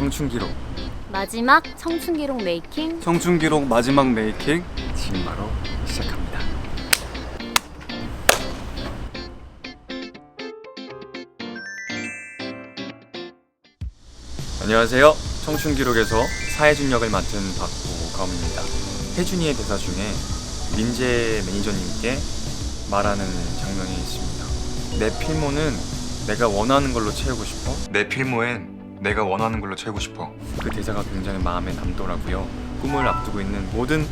청춘 기록. 마지막 청춘 기록 메이킹 청춘 기록 마지막 메이킹 지금 바로 시작합니다. 안녕하세요. 청춘 기록에서 사회준 역을 맡은 박보검입니다. 혜준이의 대사 중에 민재 매니저님께 말하는 장면이 있습니다. 내 필모는 내가 원하는 걸로 채우고 싶어. 내 필모엔 내가 원하는 걸로 채우고 싶어. 그 대사가 굉장히 마음에 남더라고요. 꿈을 앞두고 있는 모든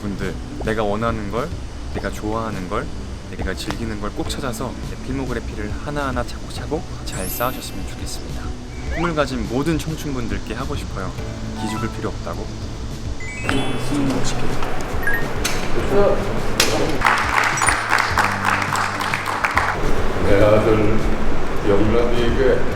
분들, 내가 원하는 걸, 내가 좋아하는 걸, 내가 즐기는 걸 꼭 찾아서 내 필모그래피를 하나하나 차곡차곡 잘 쌓으셨으면 좋겠습니다. 꿈을 가진 모든 청춘분들께 하고 싶어요. 기죽을 필요 없다고. 내 아들 영란이에게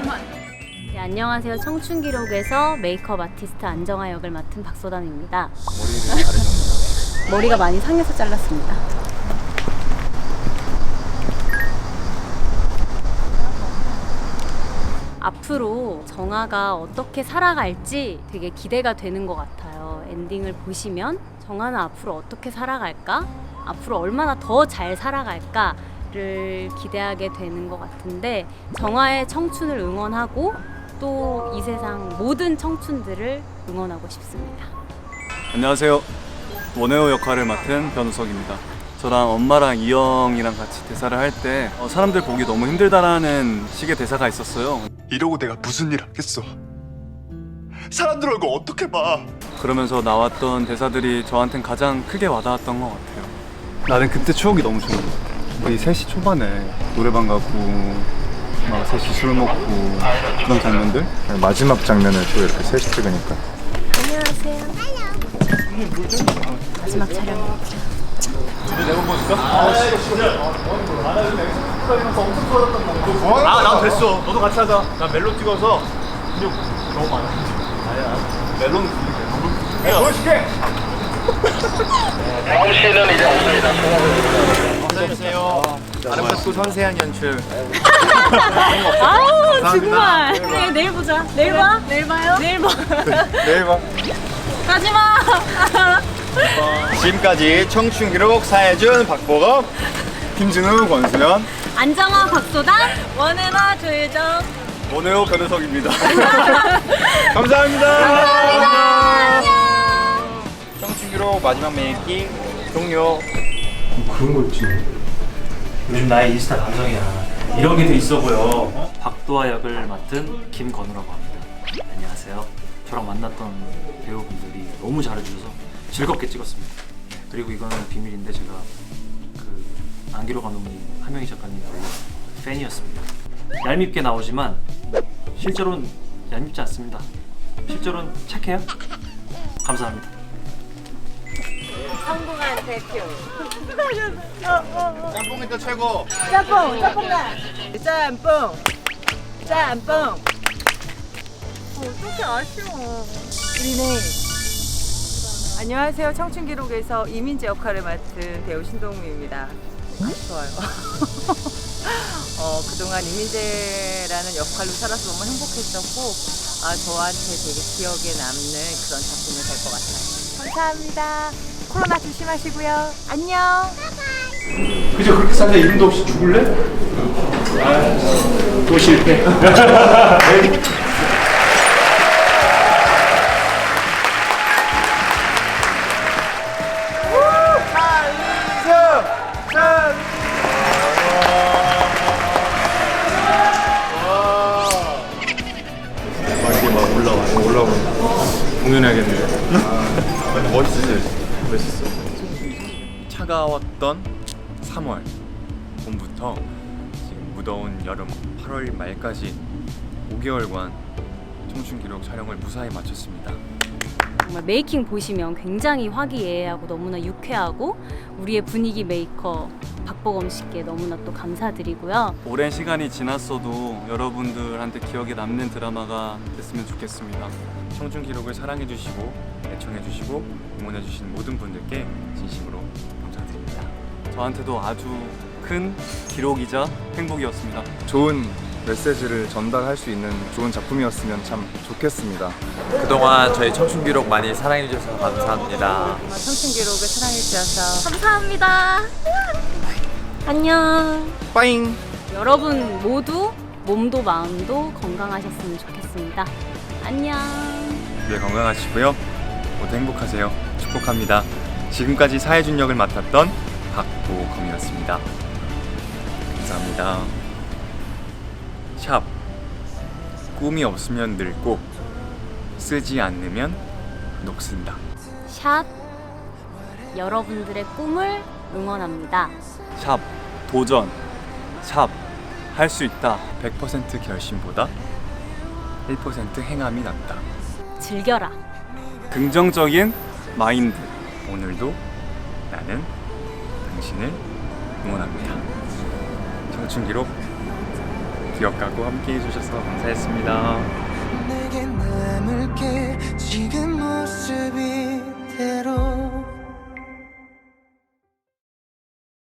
안녕하세요 청춘 기록에서 메이크업 아티스트 안정아 역을 맡은 박소담입니다 머리가 많이 상해서 잘랐습니다 앞으로 정아가 어떻게 살아갈지 되게 기대가 되는 것 같아요. 엔딩을 보시면 정아는 앞으로 어떻게 살아갈까? 앞으로 얼마나 더 잘 살아갈까 를 기대하게 되는 것 같은데 정아의 청춘을 응원하고 또 이 세상 모든 청춘들을 응원하고 싶습니다. 안녕하세요. 원혜호 역할을 맡은 변우석입니다. 저랑 엄마랑 이영이랑 같이 대사를 할 때 사람들 보기 너무 힘들다라는 식의 대사가 있었어요. 이러고 내가 무슨 일 하겠어? 사람들 얼굴 어떻게 봐? 그러면서 나왔던 대사들이 저한텐 가장 크게 와닿았던 것 같아요. 나는 그때 추억이 너무 좋은 것 같아요. 우리 셋이 초반에 노래방 가고 막 셋이 술 먹고 그런 장면들 마지막 장면을 또 이렇게 셋이 찍으니까 마지막 촬영. 아, 난 됐어. 너도 같이 하자. 나 멜로 찍어서 근육 너무 많아. 아니야. 멜로는 근육이야. 내가 보여줄게. 아름답고 섬세한 연출 아우 정말. 네, 내일 보자. 내일 봐. 내일 봐요. 내일 봐. 내일 봐. 가지 마. 지금까지 청춘 기록 사해준 박보검 김진우, 권수현, 안정아 박소담 원해나 조혜정 원혜호, 변우석입니다. 감사합니다. 청춘 기록 마지막 메이킹 종료. 요즘 나의 인스타 감성이야. 이런 게 더 있어 보여. 박도화 역을 맡은 김건우라고 합니다. 안녕하세요. 저랑 만났던 배우분들이 너무 잘해주셔서 즐겁게 찍었습니다. 네, 그리고 이거는 비밀인데 제가 그 안기로 감독님, 한명희 작가님 원래 팬이었습니다. 얄밉게 나오지만 실제로는 얄밉지 않습니다. 실제로는 착해요. 감사합니다. 대표 짬뽕 일단 최고. 짬뽕, 짬뽕가. 짬뽕, 짬뽕. 어떻게 아쉬워. 우리는 안녕하세요. 청춘 기록에서 이민재 역할을 맡은 배우 신동우입니다. 아쉬워요. 어, 그동안 이민재라는 역할로 살아서 너무 행복했었고, 아, 저한테 되게 기억에 남는 그런 작품이 될 것 같아요. 감사합니다. 코로나 조심하시고요. 안녕. 그저 그렇게 살다 이름도 없이 죽을래? 또 실패. 이게 막 올라와, 올라오고 공연해야겠네. 멋지지. 멋있어. 차가웠던 3월 봄부터 지금 무더운 여름 8월 말까지 5개월간 청춘 기록 촬영을 무사히 마쳤습니다. 정말 메이킹 보시면 굉장히 화기애애하고 너무나 유쾌하고 우리의 분위기 메이커 박보검 씨께 너무나 또 감사드리고요. 오랜 시간이 지났어도 여러분들한테 기억에 남는 드라마가 됐으면 좋겠습니다. 청춘 기록을 사랑해 주시고 애청해 주시고 응원해 주신 모든 분들께 진심으로 감사드립니다. 저한테도 아주 큰 기록이자 행복이었습니다. 좋은 메시지를 전달할 수 있는 좋은 작품이었으면 참 좋겠습니다. 그동안 저희 청춘 기록 많이 사랑해 주셔서 감사합니다. 청춘 기록을 사랑해 주셔서 감사합니다. 안녕. 빠잉! 여러분 모두 몸도 마음도 건강하셨으면 좋겠습니다. 안녕. 늘 건강하시고요. 모두 행복하세요. 축복합니다. 지금까지 사회준 역을 맡았던 박보검이었습니다. 감사합니다. 샵 꿈이 없으면 늙고 쓰지 않으면 녹슨다. 샵 여러분들의 꿈을 응원합니다. 샵 도전 샵 할 수 있다 100% 결심보다 1% 행함이 낫다. 즐겨라. 긍정적인 마인드 오늘도 나는 당신을 응원합니다. 청춘 기록 기억하고 함께 해주셔서 감사했습니다. 내게 남을 게 지금 모습 이대로